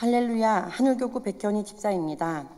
할렐루야 하늘교구 백현희 집사입니다.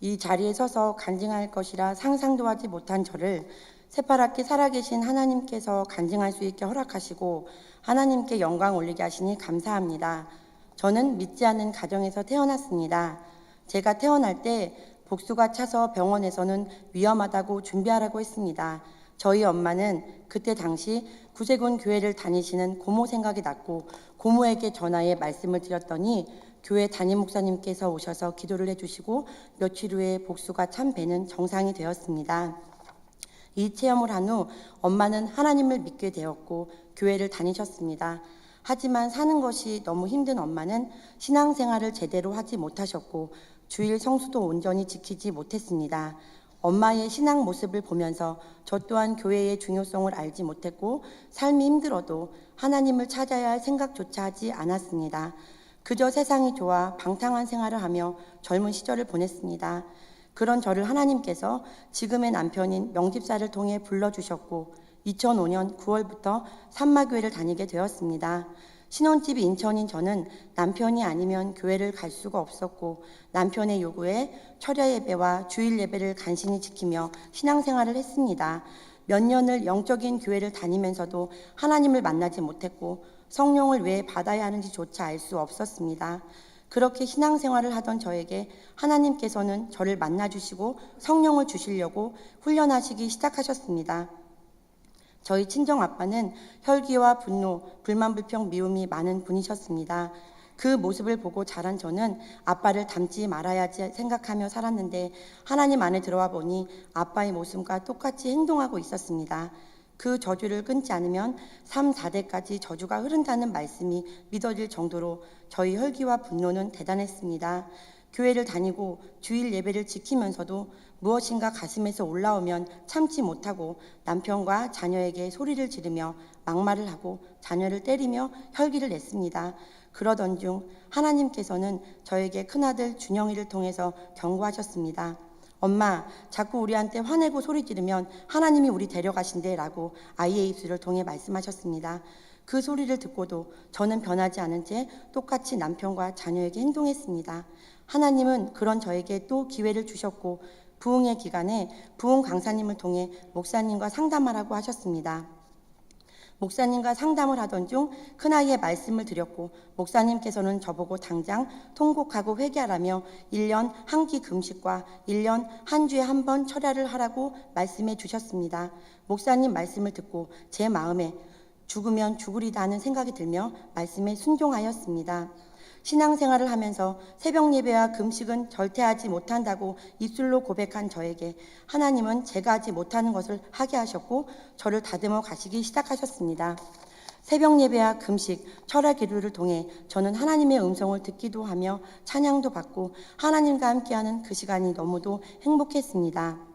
이 자리에 서서 간증할 것이라 상상도 하지 못한 저를 새파랗게 살아계신 하나님께서 간증할 수 있게 허락하시고 하나님께 영광 올리게 하시니 감사합니다. 저는 믿지 않는 가정에서 태어났습니다. 제가 태어날 때 복수가 차서 병원에서는 위험하다고 준비하라고 했습니다. 저희 엄마는 그때 당시 구세군 교회를 다니시는 고모 생각이 났고 고모에게 전화해 말씀을 드렸더니 교회 담임 목사님께서 오셔서 기도를 해주시고 며칠 후에 복수가 참 배는 정상이 되었습니다. 이 체험을 한 후 엄마는 하나님을 믿게 되었고 교회를 다니셨습니다. 하지만 사는 것이 너무 힘든 엄마는 신앙생활을 제대로 하지 못하셨고 주일 성수도 온전히 지키지 못했습니다. 엄마의 신앙 모습을 보면서 저 또한 교회의 중요성을 알지 못했고 삶이 힘들어도 하나님을 찾아야 할 생각조차 하지 않았습니다. 그저 세상이 좋아 방탕한 생활을 하며 젊은 시절을 보냈습니다. 그런 저를 하나님께서 지금의 남편인 명집사를 통해 불러주셨고 2005년 9월부터 산마교회를 다니게 되었습니다. 신혼집이 인천인 저는 남편이 아니면 교회를 갈 수가 없었고 남편의 요구에 철야 예배와 주일 예배를 간신히 지키며 신앙생활을 했습니다. 몇 년을 영적인 교회를 다니면서도 하나님을 만나지 못했고 성령을 왜 받아야 하는지조차 알 수 없었습니다. 그렇게 신앙생활을 하던 저에게 하나님께서는 저를 만나주시고 성령을 주시려고 훈련하시기 시작하셨습니다. 저희 친정 아빠는 혈기와 분노, 불만, 불평, 미움이 많은 분이셨습니다. 그 모습을 보고 자란 저는 아빠를 닮지 말아야지 생각하며 살았는데 하나님 안에 들어와 보니 아빠의 모습과 똑같이 행동하고 있었습니다. 그 저주를 끊지 않으면 3, 4대까지 저주가 흐른다는 말씀이 믿어질 정도로 저희 혈기와 분노는 대단했습니다. 교회를 다니고 주일 예배를 지키면서도 무엇인가 가슴에서 올라오면 참지 못하고 남편과 자녀에게 소리를 지르며 막말을 하고 자녀를 때리며 혈기를 냈습니다. 그러던 중 하나님께서는 저에게 큰아들 준영이를 통해서 경고하셨습니다. 엄마, 자꾸 우리한테 화내고 소리 지르면 하나님이 우리 데려가신대 라고 아이의 입술을 통해 말씀하셨습니다. 그 소리를 듣고도 저는 변하지 않은 채 똑같이 남편과 자녀에게 행동했습니다. 하나님은 그런 저에게 또 기회를 주셨고 부흥의 기간에 부흥 강사님을 통해 목사님과 상담하라고 하셨습니다. 목사님과 상담을 하던 중 큰아이의 말씀을 드렸고 목사님께서는 저보고 당장 통곡하고 회개하라며 1년 한 끼 금식과 1년 한 주에 한 번 철야를 하라고 말씀해 주셨습니다. 목사님 말씀을 듣고 제 마음에 죽으면 죽으리다 하는 생각이 들며 말씀에 순종하였습니다. 신앙생활을 하면서 새벽 예배와 금식은 절대 하지 못한다고 입술로 고백한 저에게 하나님은 제가 하지 못하는 것을 하게 하셨고 저를 다듬어 가시기 시작하셨습니다. 새벽 예배와 금식, 철학 기도를 통해 저는 하나님의 음성을 듣기도 하며 찬양도 받고 하나님과 함께하는 그 시간이 너무도 행복했습니다.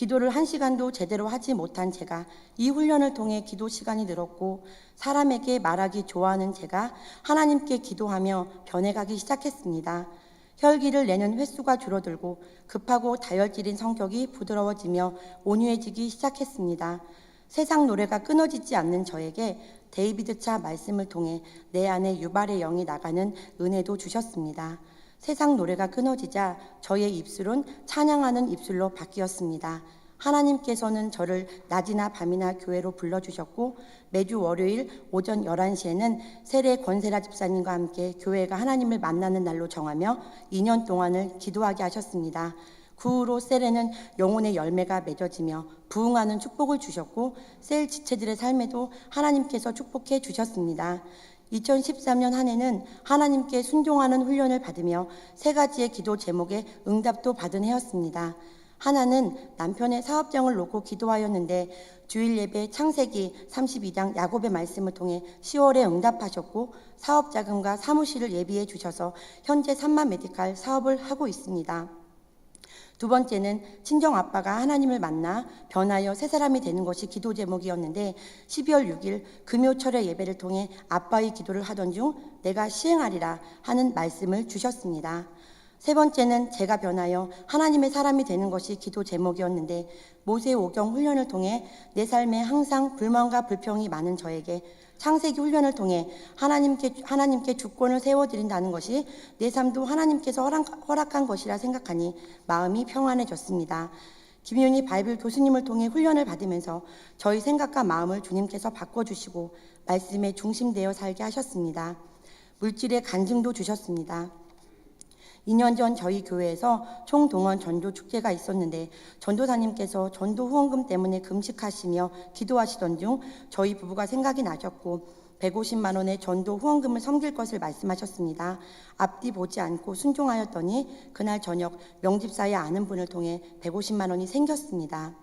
기도를 한 시간도 제대로 하지 못한 제가 이 훈련을 통해 기도 시간이 늘었고 사람에게 말하기 좋아하는 제가 하나님께 기도하며 변해가기 시작했습니다. 혈기를 내는 횟수가 줄어들고 급하고 다혈질인 성격이 부드러워지며 온유해지기 시작했습니다. 세상 노래가 끊어지지 않는 저에게 데이비드 차 말씀을 통해 내 안에 유발의 영이 나가는 은혜도 주셨습니다. 세상 노래가 끊어지자 저의 입술은 찬양하는 입술로 바뀌었습니다. 하나님께서는 저를 낮이나 밤이나 교회로 불러주셨고 매주 월요일 오전 11시에는 세례 권세라 집사님과 함께 교회가 하나님을 만나는 날로 정하며 2년 동안을 기도하게 하셨습니다. 그 후로 셀에는 영혼의 열매가 맺어지며 부흥하는 축복을 주셨고 셀 지체들의 삶에도 하나님께서 축복해 주셨습니다. 2013년 한 해는 하나님께 순종하는 훈련을 받으며 세 가지의 기도 제목에 응답도 받은 해였습니다. 하나는 남편의 사업장을 놓고 기도하였는데 주일 예배 창세기 32장 야곱의 말씀을 통해 10월에 응답하셨고 사업 자금과 사무실을 예비해 주셔서 현재 3만 메디칼 사업을 하고 있습니다. 두 번째는 친정 아빠가 하나님을 만나 변하여 새 사람이 되는 것이 기도 제목이었는데 12월 6일 금요철의 예배를 통해 아빠의 기도를 하던 중 내가 시행하리라 하는 말씀을 주셨습니다. 세 번째는 제가 변하여 하나님의 사람이 되는 것이 기도 제목이었는데 모세 오경 훈련을 통해 내 삶에 항상 불만과 불평이 많은 저에게 창세기 훈련을 통해 하나님께 하나님께 주권을 세워 드린다는 것이 내 삶도 하나님께서 허락, 허락 한 것이라 생각하니 마음이 평안해졌습니다. 김윤희 바이블 교수님을 통해 훈련을 받으면서 저희 생각과 마음을 주님께서 바꿔주시고 말씀에 중심되어 살게 하셨습니다. 물질의 간증도 주셨습니다. 2년 전 저희 교회에서 총동원 전도 축제가 있었는데 전도사님께서 전도 후원금 때문에 금식하시며 기도하시던 중 저희 부부가 생각이 나셨고 150만 원의 전도 후원금을 섬길 것을 말씀하셨습니다. 앞뒤 보지 않고 순종하였더니 그날 저녁 명집사의 아는 분을 통해 150만 원이 생겼습니다.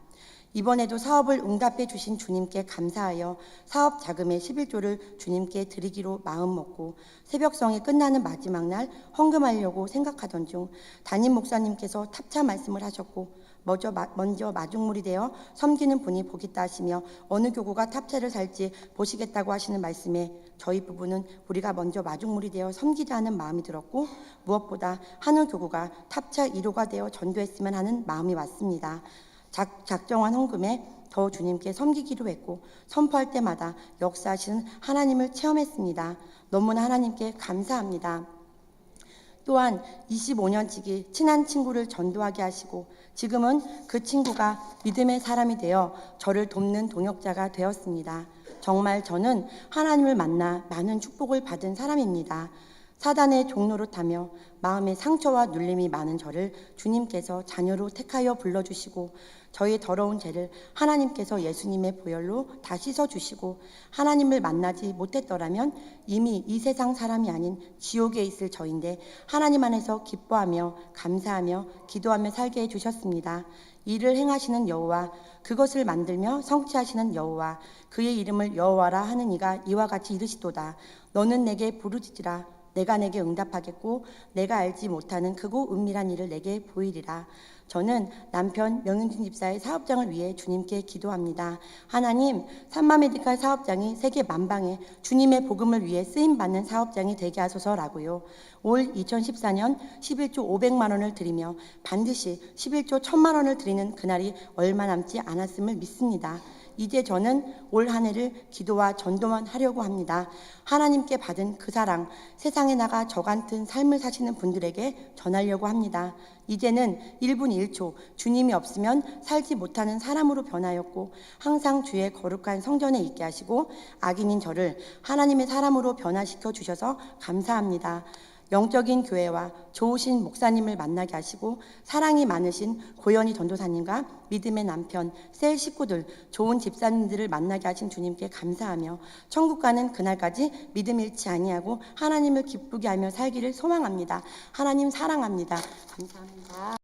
이번에도 사업을 응답해 주신 주님께 감사하여 사업 자금의 11조를 주님께 드리기로 마음먹고 새벽성이 끝나는 마지막 날 헌금하려고 생각하던 중 담임 목사님께서 탑차 말씀을 하셨고 먼저, 마- 먼저 마중물이 되어 섬기는 분이 보겠다 하시며 어느 교구가 탑차를 살지 보시겠다고 하시는 말씀에 저희 부부는 우리가 먼저 마중물이 되어 섬기자는 마음이 들었고 무엇보다 한우 교구가 탑차 1호가 되어 전도했으면 하는 마음이 왔습니다. 작, 작정한 헌금에 더 주님께 섬기기로 했고 선포할 때마다 역사하시는 하나님을 체험했습니다. 너무나 하나님께 감사합니다. 또한 25년 지기 친한 친구를 전도하게 하시고 지금은 그 친구가 믿음의 사람이 되어 저를 돕는 동역자가 되었습니다. 정말 저는 하나님을 만나 많은 축복을 받은 사람입니다. 사단의 종로로 타며 마음의 상처와 눌림이 많은 저를 주님께서 자녀로 택하여 불러주시고 저의 더러운 죄를 하나님께서 예수님의 보혈로 다 씻어주시고 하나님을 만나지 못했더라면 이미 이 세상 사람이 아닌 지옥에 있을 저인데 하나님 안에서 기뻐하며 감사하며 기도하며 살게 해주셨습니다. 이를 행하시는 여호와 그것을 만들며 성취하시는 여호와 그의 이름을 여호와라 하는 이가 이와 같이 이르시도다 너는 내게 부르짖으라 내가 내게 응답하겠고 내가 알지 못하는 크고 은밀한 일을 내게 보이리라. 저는 남편 명윤진 집사의 사업장을 위해 주님께 기도합니다. 하나님, 산마메디칼 사업장이 세계 만방에 주님의 복음을 위해 쓰임 받는 사업장이 되게 하소서라고요. 올 2014년 11조 500만 원을 드리며 반드시 11조 1000만 원을 드리는 그날이 얼마 남지 않았음을 믿습니다. 이제 저는 올 한 해를 기도와 전도만 하려고 합니다. 하나님께 받은 그 사랑, 세상에 나가 저 같은 삶을 사시는 분들에게 전하려고 합니다. 이제는 1분 1초 주님이 없으면 살지 못하는 사람으로 변하였고 항상 주의 거룩한 성전에 있게 하시고 악인인 저를 하나님의 사람으로 변화시켜 주셔서 감사합니다. 영적인 교회와 좋으신 목사님을 만나게 하시고 사랑이 많으신 고연희 전도사님과 믿음의 남편, 셀 식구들, 좋은 집사님들을 만나게 하신 주님께 감사하며 천국 가는 그날까지 믿음 잃지 아니하고 하나님을 기쁘게 하며 살기를 소망합니다. 하나님 사랑합니다. 감사합니다.